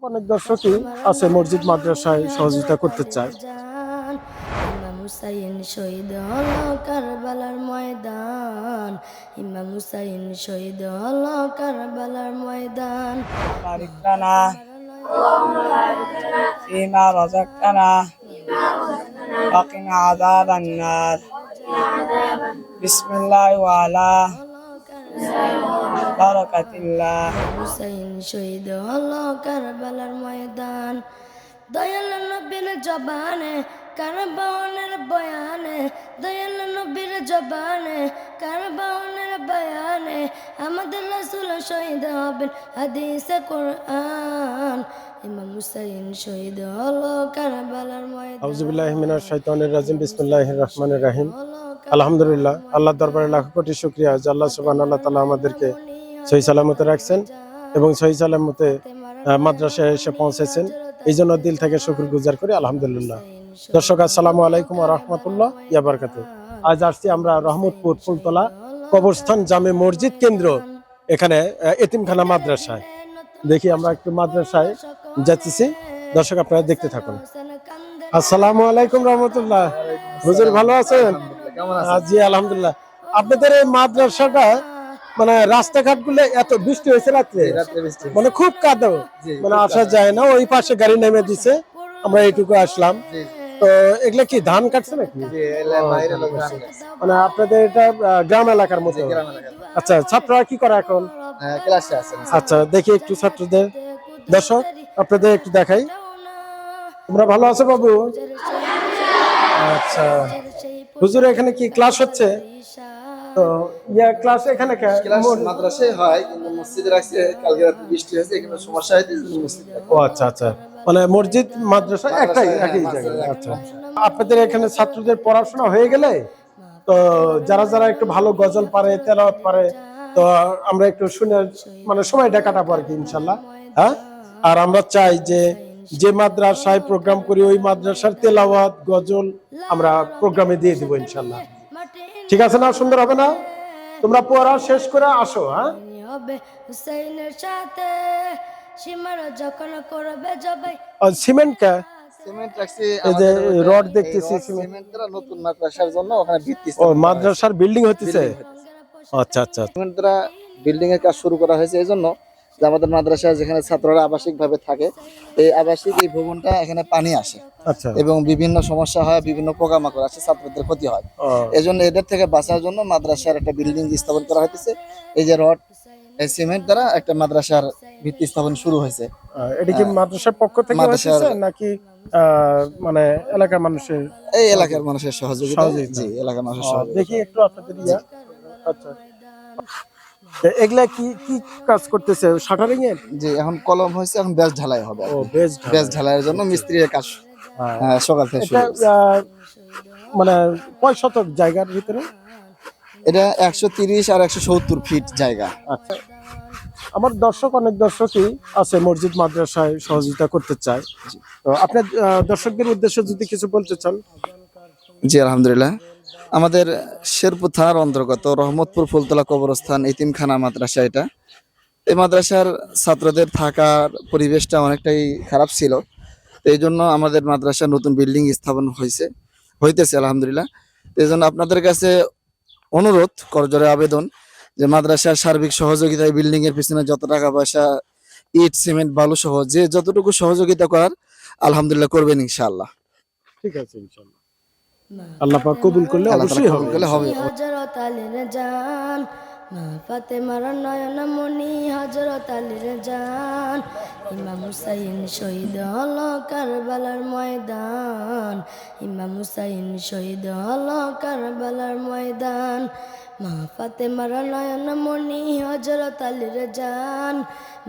অনেক দর্শকই আছে মসজিদ মাদ্রাসায় সহযোগিতা করতে চায় জান ইমাম হুসাইন শহীদ হলো কারবালার ময়দান ইমাম হুসাইন শহীদ হলো কারবালার ময়দান بارك لنا فيما رزقتنا وقنا عذاب النار بسم الله وعلى শহীদ ময়দান। দয়াল নবীর জবানে বয়ানে দয়াল নবীর জবানে কারবাউনের বয়ানে আমাদের শহীদ হবেন হাদিসে কোরআন। ইমাম হুসাইন শহীদ হলো কারবালার ময়দান। আউযুবিল্লাহি মিনাশ শাইতানির রাজিম বিসমিল্লাহির রহমানির আলহামদুলিল্লাহ আল্লাহ দরবারে লাখ কোটি শুকরিয়া। যে আল্লাহ সুবহান আল্লাহ তাআলা আমাদেরকে সহি সালামতে রাখছেন এবং সহি সালামতে মাদ্রাসায় এসে পৌঁছেছেন। এই জন্য দিল থেকে শুকর গুজার করি আলহামদুলিল্লাহ। দর্শক আসসালামু আলাইকুম রাহমাতুল্লাহ ইয়া আজ আসছি আমরা রহমতপুর ফুলতলা কবরস্থান জামে মসজিদ কেন্দ্র এখানে এতিমখানা মাদ্রাসায়। দেখি আমরা একটু মাদ্রাসায় যাচ্ছি। দর্শক আপনারা দেখতে থাকুন। আসসালামু আলাইকুম রহমতুল্লাহ। হুজুর ভালো আছেন? জি আলহামদুলিল্লাহ। আপনাদের এই মাদ্রাসাটা মানে রাস্তাঘাটগুলো এত বৃষ্টি হয়েছে রাত্রে মানে খুব কাদো। মানে আসা যায় না ওই পাশে গাড়ি নেমে দিছে আমরা এইটুকু আসলাম। তো এগুলা কি ধান কাটছে নাকি? মানে আপনাদের এটা গ্রাম এলাকার মতো। আচ্ছা ছাত্ররা কি করে এখন? আচ্ছা দেখি একটু ছাত্রদের। দর্শক আপনাদের একটু দেখাই। তোমরা ভালো আছো বাবু? আচ্ছা। হুজুর এখানে কি ক্লাস হচ্ছে? তো ইয়া ক্লাস এখানে কে- ক্লাস মাদ্রাসায় হয় কিন্তু মসজিদে রাখছে কালকে রাতে বৃষ্টি হয়েছে এখানে সমস্যা হয়েছে মসজিদে। ও আচ্ছা আচ্ছা। মানে মসজিদ মাদ্রাসা একটাই একই জায়গায়। আচ্ছা। আপনাদের এখানে ছাত্রদের পড়াশোনা হয়ে গেলে তো যারা যারা একটু ভালো গজল পারে তেলাওয়াত পারে তো আমরা একটু শুনে মানে সময়টা কাটাবো আর কি ইনশাল্লাহ। হ্যাঁ? আর আমরা চাই যে যে মাদ্রাসায় প্রোগ্রাম করি ওই মাদ্রাসার তেলাওয়াত গজল আমরা প্রোগ্রামে দিয়ে দিব ইনশাল্লাহ। ঠিক আছে না? সুন্দর হবে না? তোমরা পড়া শেষ করে আসো হ্যাঁ? হুসাইনের সাথে। সীমার যখন করবে জবাই। সিমেন্ট কা? সিমেন্ট রাখছি এই যে রড দেখতেছি রড সিমেন্ট। সিমেন্ট দ্বারা নতুন মাদ্রাসার জন্য ওখানে ভিত্তি ও মাদ্রাসার বিল্ডিং হতেছে আচ্ছা আচ্ছা সিমেন্ট দ্বারা বিল্ডিং এর কাজ শুরু করা হয়েছে। এই জন্য যে আমাদের মাদ্রাসায় যেখানে ছাত্ররা আবাসিক ভাবে থাকে এই আবাসিক এই ভবনটা এখানে পানি আসে। আচ্ছা। এবং বিভিন্ন সমস্যা হয় বিভিন্ন পোকামাকড় আসে ছাত্রদের ক্ষতি হয়। ও, এই জন্য এদের থেকে বাঁচার জন্য মাদ্রাসার একটা বিল্ডিং স্থাপন করা হয়েছে এই যে রড এই সিমেন্ট দ্বারা একটা মাদ্রাসার ভিত্তি স্থাপন শুরু হয়েছে। এটা কি মাদ্রাসার পক্ষ থেকে মাদ্রাসার- নাকি মানে এলাকার মানুষের এই এলাকার মানুষের সহযোগিতা। জি এলাকার মানুষের সহযোগিতা দেখি একটু আপনাদের আচ্ছা। এগুলা কি কি কাজ করতেছে? শাটারিং এর? জি এখন কলম হয়েছে এখন ব্যাস ঢালাই হবে ও বেশ ব্যাস ঢালাইয়ের জন্য মিস্ত্রির কাজ সকাল থেকে শুরু মানে কয় শতক জায়গার ভিতরে? এটা একশো তিরিশ আর একশো সত্তর ফিট জায়গা। আচ্ছা। আমার দর্শক অনেক দর্শকই আছে মসজিদ মাদ্রাসায় সহযোগিতা করতে চায়। তো আপনার দর্শকদের উদ্দেশ্যে যদি কিছু বলতে চান। জি আলহামদুলিল্লাহ। আমাদের শেরপুর থানার অন্তর্গত রহমতপুর ফুলতলা কবরস্থান এতিমখানা মাদ্রাসা এটা। এই মাদ্রাসার ছাত্রদের থাকার পরিবেশটা অনেকটাই খারাপ ছিল। এই জন্য আমাদের মাদ্রাসার নতুন বিল্ডিং স্থাপন হয়েছে, হইতেছে আলহামদুলিল্লাহ। এই জন্য আপনাদের কাছে অনুরোধ করজোরে আবেদন যে মাদ্রাসার সার্বিক সহযোগিতায় বিল্ডিং এর পিছনে যত টাকা পয়সা, ইট, সিমেন্ট, বালু সহ যে যতটুকু সহযোগিতা করার, আলহামদুলিল্লাহ করবেন ইনশাআল্লাহ। ঠিক আছে ইনশাল্লাহ আল্লাহ পাক কবুল করলে অবশ্যই হবে। হযরত আলীর জান মা ফাতেমার নয়ন মনি আলীর জান ইমাম হুসাইন শহীদ হল কারবালার ময়দান ইমাম হুসাইন শহীদ হল কারবালার ময়দান। মা ফাতেমার নয়ন মনি হজরত আলীর জান।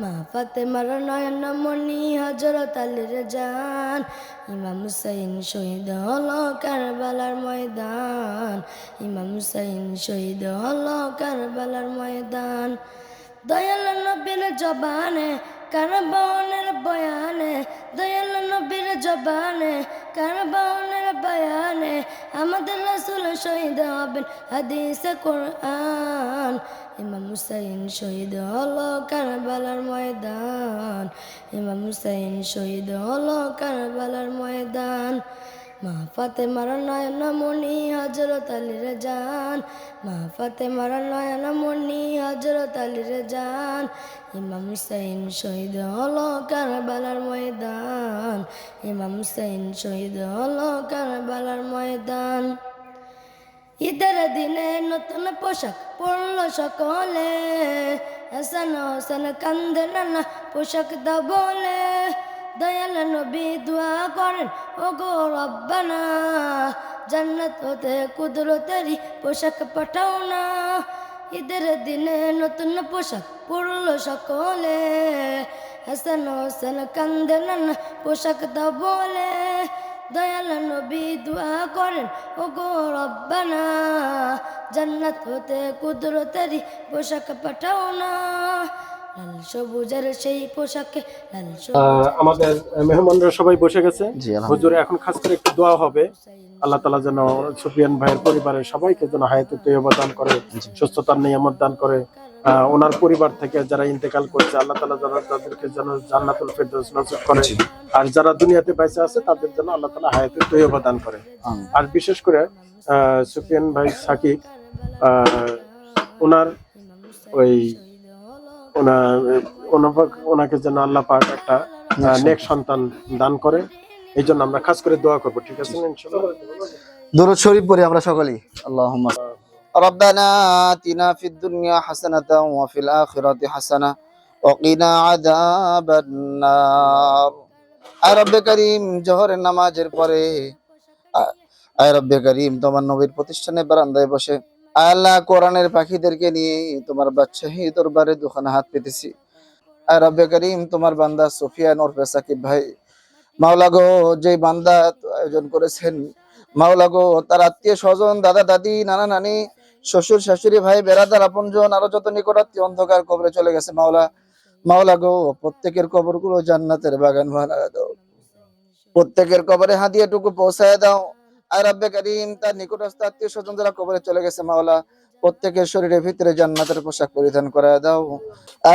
মা ফাতেমার নয়ন মনি হজরত আলীর জান। ইমাম হুসাইন শহীদ হলো কারবালার ময়দান। ইমাম হুসাইন শহীদ হলো কারবালার ময়দান। দয়াল নবীর জবানে, কারবানের বয়ানে, দয়াল নবীর জবানে, কারবানের বয়ানে, আমাদের রাসূল শহীদ হবেন হাদিসে কোরআন। ইমাম হুসাইন শহীদ হলো কারবালার ময়দান। ইমাম হুসাইন শহীদ হলো কারবালার ময়দান। মা ফাতেমার নয়ন মণি হজরত আলীর জান। মা ফাতেমার নয়ন মণি হজরত আলীর জান। ইমাম হুসাইন শহীদ হলো কারবালার ময়দান। ইমাম হুসাইন শহীদ হলো কারবালার ময়দান। ঈদের দিনে নতুন পোশাক পরলো সকলে। হাসান হোসেন কান্দে নানা পোশাক দা বলে। দয়াল নবী দোয়া করেন ও গো রব্বানা, জান্নাত হতে কুদরতেরই পোশাক পাঠাও না। ঈদের দিনে নতুন পোশাক পড়ল সকলে। হাসান হোসেন কান্দে নান পোশাক তা বলে। দয়াল নবী দোয়া করেন ও গো রব্বানা, জান্নাত হতে কুদরতারি পোশাক পাঠাও না। আমাদের মেহমানরা সবাই বসে গেছে। হুজুরে এখন খাস করে একটু দোয়া হবে। আল্লাহ তালা যেন সুফিয়ান ভাইয়ের পরিবারের সবাইকে যেন হায়াতে তৈবা দান করে সুস্থতার নিয়ামত দান করে। ওনার পরিবার থেকে যারা ইন্তেকাল করছে আল্লাহ তালা যারা তাদেরকে যেন জান্নাতুল ফেরদৌস নসিব করে। আর যারা দুনিয়াতে বেঁচে আছে তাদের জন্য আল্লাহ তালা হায়াতে তৈবা দান করে। আর বিশেষ করে আহ, সুফিয়ান ভাই সাকিব আহ, ওনার ওই ওনার ওনাকে- ওনাকে যেন আল্লাহ পাক একটা নেক সন্তান দান করে এই জন্য আমরা খাস করে দোয়া করবো ঠিক আছে না ইনশাআল্লাহ দুরুদ শরীফ পড়ি আমরা সকলেই আল্লাহুম্মা ربنا آتنا في الدنيا حسنة وفي الآخرة حسنة وقنا عذاب النار আয় রব্বে করিম জোহরের নামাজের পরে আ- আয় রব্বে করিম তোমার নবীর প্রতিষ্ঠানে বারান্দায় বসে আয় আল্লাহ কোরআনের পাখিদেরকে নিয়ে তোমার বাদশাহী দরবারে দুখানে হাত পেতেছি। আর রব্বে করিম তোমার বান্দা সুফিয়ান ওরফে সাকিব ভাই। মাওলা গো যে বান্দা আয়োজন করেছেন, মাওলা গো, তার আত্মীয় স্বজন, দাদা, দাদি, নানা, নানি, শ্বশুর, শাশুড়ি, ভাই, বেড়াদার, আপনজন, আরও যত নিকটাত্মীয় অন্ধকার কবরে চলে গেছে মাওলা। মাওলা গো, প্রত্যেকের কবরগুলো জান্নাতের বাগান বানায় দাও। প্রত্যেকের কবরে হাদিয়াটুকু পৌঁছায় দাও। আর রব্বে করিম তার নিকটস্থ আত্মীয় স্বজন যারা কবরে চলে গেছে, মাওলা, প্রত্যেকের শরীরের ভিতরে জান্নাতের পোশাক পরিধান করায় দাও।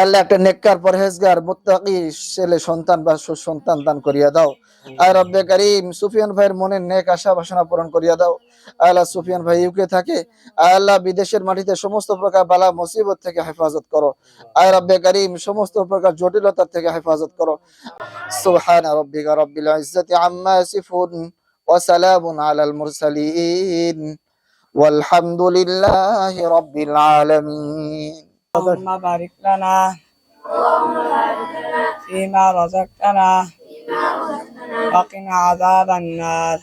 আল্লাহ একটা নেককার পরহেজগার, মুত্তাকি ছেলে, সন্তান বা সুসন্তান দান করিয়া দাও। আর রব্বে করিম সুফিয়ান ভাইয়ের মনের নেক আশা বাসনা পূরণ করিয়া দাও। আল্লাহ সুফিয়ান ভাই ইউকে থাকে। আল্লাহ বিদেশের মাটিতে সমস্ত প্রকার বালা, মুসিবত থেকে হেফাজত করো। আয় রব্বে করিম সমস্ত প্রকার জটিলতা থেকে হেফাজত করো। সুবহান রব্বিকা রব্বিল ইজ্জাতি আম্মা ইয়াসিফুন। ওয়া সালামুন আলাল মুরসালিন والحمد لله رب العالمين اللهم بارك لنا فيما رزقتنا وقنا عذاب النار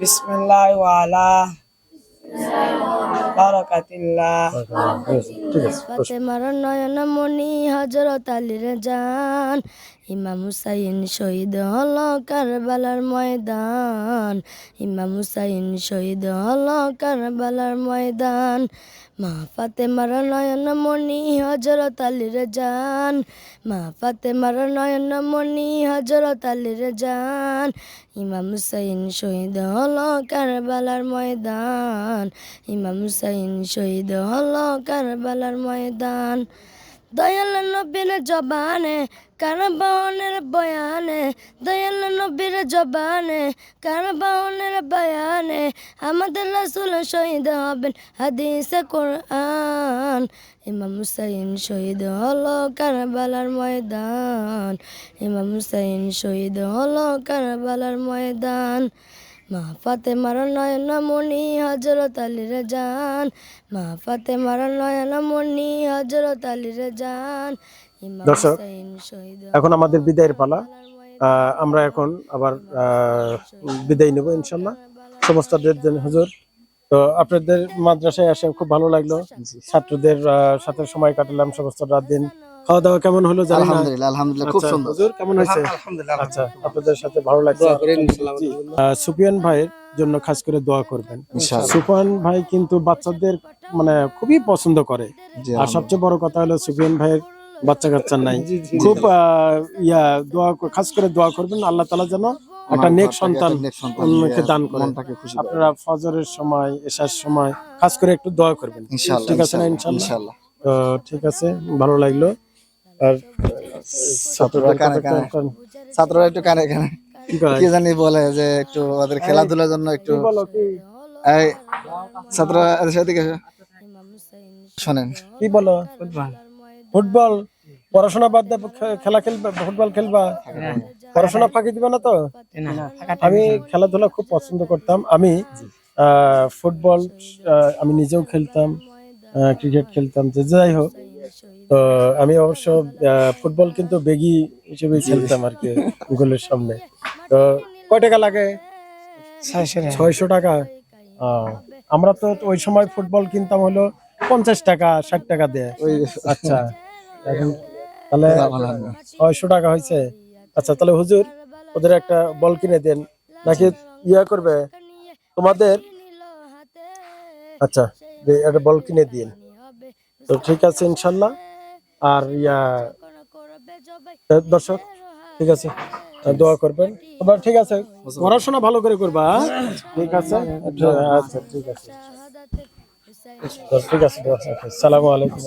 بسم الله وعلى بركة الله ঠিক আছে ফাতেমার নয়ন মণি হজরত আলীর জান ইমাম হুসাইন শহীদ হলো কারবালার ময়দান। ইমাম হুসাইন শহীদ হলো কারবালার ময়দান। মা ফাতেমার নয়ন মণি হজরত আলীর জান। মা ফাতেমার নয়ন মণি হজরত আলীর জান। ইমাম হুসাইন শহীদ হলো কারবালার ময়দান। ইমাম হুসাইন শহীদ হলো কারবালার ময়দান। দয়াল নবীর জবানে কারবানের বয়ানে, দয়াল নবীর জবানে কারবানের বয়ানে আমাদের রাসূল শহীদ হবেন হাদিসে কোরআন। ইমাম হুসাইন শহীদ হলো কারবালার ময়দান। ইমাম হুসাইন শহীদ হলো কারবালার ময়দান। মা ফাতেমার নয়ন মণি হজরত আলীর জান। মা ফাতেমার নয়ন মণি হজরত আলীর জান। দর্শক, এখন আমাদের বিদায়ের পালা। আহ, আমরা এখন আবার বিদায় নেব ইনশাল্লাহ। সমস্ত জন্য হুজুর। তো আপনাদের মাদ্রাসায় আসে খুব ভালো লাগল। ছাত্রদের সাথে সময় কাটালাম সমস্ত রাত দিন। খাওয়া দাওয়া কেমন হলো জানি না। আলহামদুলিল্লাহ আলহামদুলিল্লাহ খুব আচ্ছা, সুন্দর। হুজুর কেমন হয়েছে? আচ্ছা আপনাদের সাথে ভালো লাগছে। জি। সুফিয়ান ভাইয়ের জন্য খাস করে দোয়া করবেন। ইনশাআল্লাহ। সুফিয়ান ভাই কিন্তু বাচ্চাদের মানে খুবই পছন্দ করে। আর সবচেয়ে বড় কথা হলো সুফিয়ান ভাইয়ের বাচ্চা কাচ্চা নাই। খুব আহ, ইয়া দোয়া খাস করে দোয়া করবেন। আল্লাহ তালা যেন একটা নেক সন্তান দান করে। মনটাকে খুশি করে। আপনারা ফজরের সময় এশার সময় খাস করে একটু দোয়া করবেন। ঠিক আছে না ইনশাআল্লাহ। ইনশাআল্লাহ? ঠিক আছে ভালো লাগল। আর ছাত্ররা কানে কানে। ছাত্ররা একটু কানে কানে। কি জানি বলে যে একটু ওদের খেলাধুলার জন্য একটু এই ছাত্ররা এদের সাথে দিকে এসো। শোনেন। কি বলো? ফুটবল। পড়াশোনা বাদ দিয়ে খেলা খেলবা ফুটবল খেলবা। পড়াশোনা ফাঁকি দিবে না তো? আমি খেলাধুলা খুব পছন্দ করতাম। আমি ফুটবল আমি নিজেও খেলতাম ক্রিকেট খেলতাম যে যাই হোক। তো আমি অবশ্য ফুটবল কিন্তু বেগি হিসেবে খেলতাম আর কি গোলের সামনে। তো কয় টাকা লাগে? ছয়শো টাকা। আমরা তো ওই সময় ফুটবল কিনতাম হলো পঞ্চাশ টাকা ষাট টাকা দিয়ে। আচ্ছা এখন তাহলে ছয়শো টাকা হয়েছে। আচ্ছা তাহলে হুজুর ওদের একটা বল কিনে দেন। নাকি ইয়া করবে? তোমাদের? আচ্ছা একটা বল কিনে দিন। তো ঠিক আছে ইনশাল্লাহ। আর ইয়া দর্শক ঠিক আছে দোয়া করবেন। এবার ঠিক আছে পড়াশোনা ভালো করে করবা হ্যাঁ? ঠিক আছে? আচ্ছা আচ্ছা, ঠিক আছে। ঠিক আছে সালামু আলাইকুম